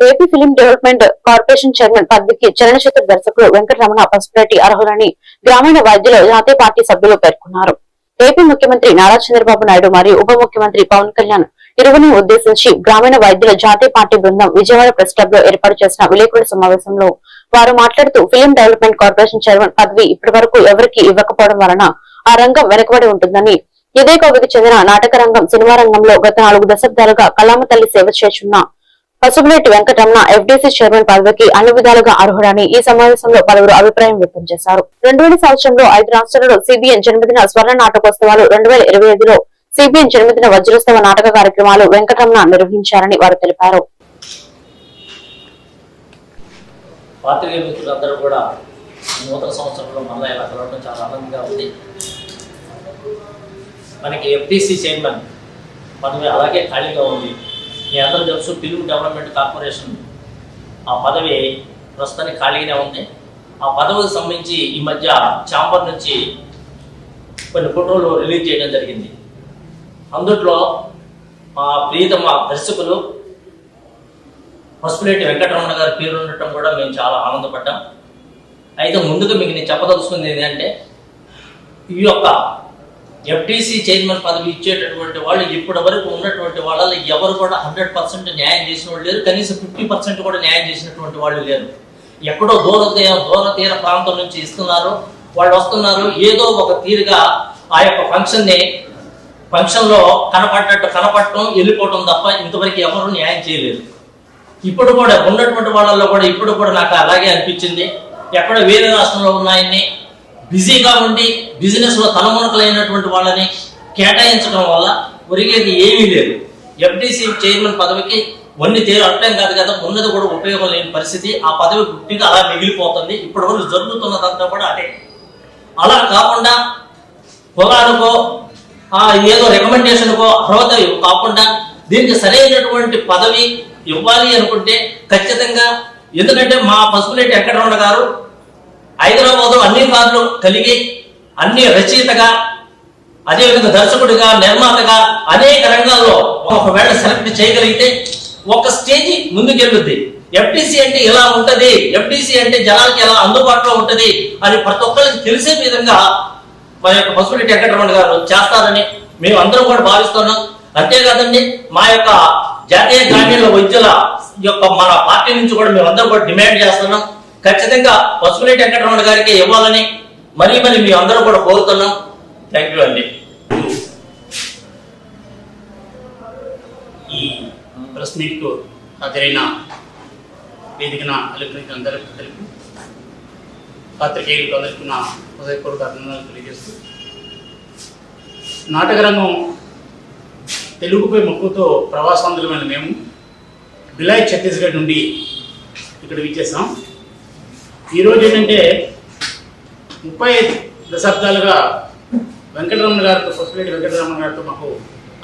AP film development corporation chairman పదవికి చలనచిత్ర దర్శకుడు వెంకటరమణ పసుపురెడ్డి అర్హులని గ్రామీణ వైద్యులు జాతీయ పార్టీ సభ్యులు పేర్కొన్నారు. ఏపీ ముఖ్యమంత్రి నారా చంద్రబాబు నాయుడు మరియు ఉప ముఖ్యమంత్రి పవన్ కళ్యాణ్ ఇరువుని ఉద్దేశించి గ్రామీణ వైద్యుల జాతీయ పార్టీ బృందం విజయవాడ ప్రెస్ క్లబ్లో ఏర్పాటు చేసిన విలేకరుల సమావేశంలో వారు మాట్లాడుతూ ఫిలిం డెవలప్మెంట్ కార్పొరేషన్ చైర్మన్ పదవి ఇప్పటి వరకు ఎవరికి ఇవ్వకపోవడం వలన ఆ రంగం వెనుకబడి ఉంటుందని ఇదే కోవికి చెందిన నాటక రంగం సినిమా రంగంలో గత నాలుగు దశాబ్దాలుగా కలామ తల్లి సేవ చేస్తున్న పసుపునేటి వెంకటరమణ ఎఫ్డీసీ చైర్మన్ పదవికి అన్ని విధాలుగా అర్హుడని ఈ సమావేశంలో పలువురు అభిప్రాయం వ్యక్తం చేశారు. రెండు సంవత్సరంలో ఐదు రాష్ట్రాలలో సిబిఎన్ జన్మదిన స్వర్ణ నాటకోత్సవాలు రెండు వేల ఇరవై ఐదులో సిబిఎన్ జన్మదిన వజ్రోత్సవ నాటక కార్యక్రమాలు వెంకటరమణ నిర్వహించారని వారు తెలిపారు. పాత్రికేయ మిత్రులందరూ కూడా నూతన సంవత్సరంలో మళ్ళీ ఇలా కలవడం చాలా ఆనందంగా ఉంది. మనకి ఎఫ్టీసీ చైర్మన్ పదవి అలాగే ఖాళీగా ఉంది. మీ అందరూ తెలుసు ఫిల్మ్ డెవలప్మెంట్ కార్పొరేషన్. ఆ పదవి ప్రస్తుతానికి ఖాళీగానే ఉంది. ఆ పదవికి సంబంధించి ఈ మధ్య ఛాంబర్ నుంచి కొన్ని ఫోటోలు రిలీజ్ చేయడం జరిగింది. అందుట్లో మా ప్రియతమ దర్శకులు పసుపులేటి వెంకటరమణ గారి పేరు ఉండటం కూడా మేము చాలా ఆనందపడ్డాం. అయితే ముందుగా మీకు నేను చెప్పదలుచుకుంది ఏంటంటే ఈ యొక్క ఎఫ్టీసీ చైర్మన్ పదవి ఇచ్చేటటువంటి వాళ్ళు ఇప్పటి వరకు ఉన్నటువంటి వాళ్ళలో ఎవరు కూడా హండ్రెడ్ పర్సెంట్ న్యాయం చేసిన వాళ్ళు లేరు. కనీసం ఫిఫ్టీ పర్సెంట్ కూడా న్యాయం చేసినటువంటి వాళ్ళు లేరు. ఎక్కడో దూర దూర తీర ప్రాంతం నుంచి ఇస్తున్నారు. వాళ్ళు వస్తున్నారు. ఏదో ఒక తీరుగా ఆ యొక్క ఫంక్షన్ని ఫంక్షన్లో కనపడ్డట్టు కనపడటం వెళ్ళిపోవటం తప్ప ఇంతవరకు ఎవరు న్యాయం చేయలేదు. ఇప్పుడు కూడా ఉన్నటువంటి వాళ్ళల్లో కూడా ఇప్పుడు కూడా నాకు అలాగే అనిపించింది. ఎక్కడ వేరే రాష్ట్రంలో ఉన్నాయని బిజీగా ఉండి బిజినెస్లో తలమునకలైనటువంటి వాళ్ళని కేటాయించడం వల్ల ఒరిగేది ఏమీ లేదు. ఎఫ్డీసీ చైర్మన్ పదవికి వన్ని తీరు అర్థం కాదు కదా ఉన్నది కూడా ఉపయోగం లేని పరిస్థితి. ఆ పదవి గుట్టిగా అలా మిగిలిపోతుంది. ఇప్పటి వరకు జరుగుతున్నదంతా కూడా అదే. అలా కాకుండా పొగానుకో ఏదో రికమెండేషన్కో అర్హత కాకుండా దీనికి సరైనటువంటి పదవి ఇవ్వాలి అనుకుంటే ఖచ్చితంగా ఎందుకంటే మా పసుపులేటి వెంకటరమణ గారు హైదరాబాదు అన్ని కార్డులు కలిగి అన్ని రచయితగా అదేవిధంగా దర్శకుడిగా నిర్మాతగా అనేక రంగాల్లో ఒకవేళ సెలెక్ట్ చేయగలిగితే ఒక స్టేజి ముందుకెళ్ళుద్ది. ఎఫ్టీసీ అంటే ఇలా ఉంటది ఎఫ్టీసీ అంటే జనాలకి ఎలా అందుబాటులో ఉంటది అని ప్రతి ఒక్కరికి తెలిసే విధంగా మా యొక్క పసుపులేటి వెంకటరమణ గారు చేస్తారని మేము అందరం కూడా భావిస్తున్నాం. అంతేకాదండి మా యొక్క జాతీయ గ్రామీణ వైద్యుల యొక్క మన పార్టీ నుంచి కూడా మేము అందరం కూడా డిమాండ్ చేస్తున్నాం. ఖచ్చితంగా పసుపులేటి వెంకటరమణ గారికి ఇవ్వాలని మరీ మరి మీ అందరూ కూడా కోరుతున్నాం. థ్యాంక్ యూ అండి. ఈ ప్రెస్ మీట్కు హాజరైన వేదికన అలుగురికి అందరికీ తెలుపు పాత్రికేయులకు అందరికీ నా హృదయపూర్వక అభినందనలు తెలియజేస్తూ నాటకరంగం తెలుగుపై మక్కువతో ప్రవాసాంధ్రులమైన మేము. బిలాయ్ ఛత్తీస్గఢ్ నుండి ఇక్కడ విచ్చేసాం ఈరోజు ఏంటంటే ముప్పై దశాబ్దాలుగా వెంకటరమణ గారితో సొసైటీ వెంకటరమణ గారితో మాకు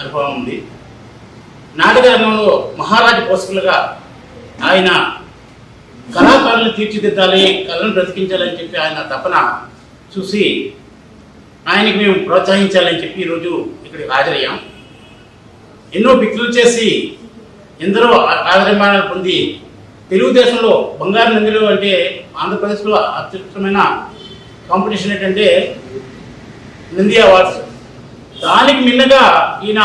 అనుభవం ఉంది. నాటక రంగంలో మహారాజు పోషకులుగా ఆయన కళాకారులను తీర్చిదిద్దాలి కళను బ్రతికించాలని చెప్పి ఆయన తపన చూసి ఆయనకి మేము ప్రోత్సహించాలని చెప్పి ఈరోజు ఇక్కడికి హాజరయ్యాం. ఎన్నో పిక్లు చేసి ఎందరో ఆ- ఆదరమానాలు పొంది తెలుగుదేశంలో బంగారు నందిలో అంటే ఆంధ్రప్రదేశ్లో అత్యుత్తమైన కాంపిటీషన్ ఏంటంటే నంది అవార్డ్స్ దానికి మిన్నగా ఈయన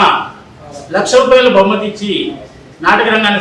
లక్ష రూపాయల బహుమతి ఇచ్చి నాటక రంగాన్ని